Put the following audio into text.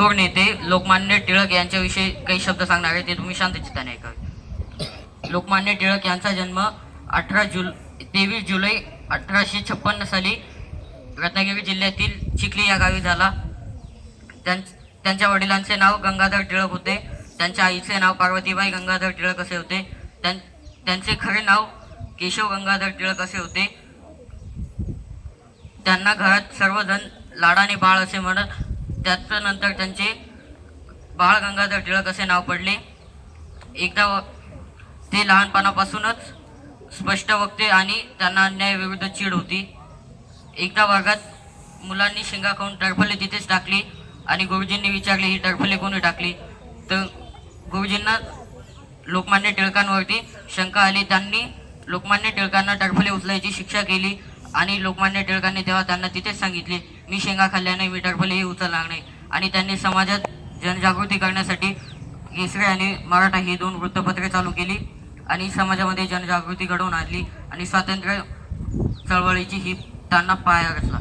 थोर नेते लोकमान्य टिळक यांच्याविषयी काही शब्द सांगणार आहे ते तुम्ही शांतचित्ताने ऐकावे लोकमान्य टिळक यांचा जन्म अठरा जुल तेवीस जुलै अठराशे छप्पन्न साली रत्नागिरी जिल्ह्यातील चिखली या गावी झाला. त्यांच्या वडिलांचे नाव गंगाधर टिळक होते. त्यांच्या आईचे नाव पार्वतीबाई गंगाधर टिळक असे होते. त्यां त्यांचे खरे नाव केशव गंगाधर टिळक असे होते. त्यांना घरात सर्वजण लाडाने बाळ असे म्हणत त्याच्यानंतर त्यांचे बाळ गंगाधर टिळक असे नाव पडले. एकदा ते लहानपणापासूनच स्पष्ट वक्ते आणि त्यांना अन्यायाविरुद्ध चीड होती. एकदा वर्गात मुलांनी शेंगा खाऊन टरफले तिथेच टाकली आणि गुरुजींनी विचारले ही टरफले कोणी टाकली? तर गुरुजींना लोकमान्य टिळकांवरती शंका आली. त्यांनी लोकमान्य टिळकांना टरफले उचलायची शिक्षा केली आणि लोकमान्य टिळकांनी तेव्हा त्यांना तिथेच सांगितले मी शेंगा खाल्ल्याने मी टरफलेही उचलणार नाही. आणि त्यांनी समाजात जनजागृती करण्यासाठी केसरी आणि मराठा ही दोन वृत्तपत्रे चालू केली आणि समाजामध्ये जनजागृती घडवून आणली आणि स्वातंत्र्य चळवळीची ही त्यांना पाया रचला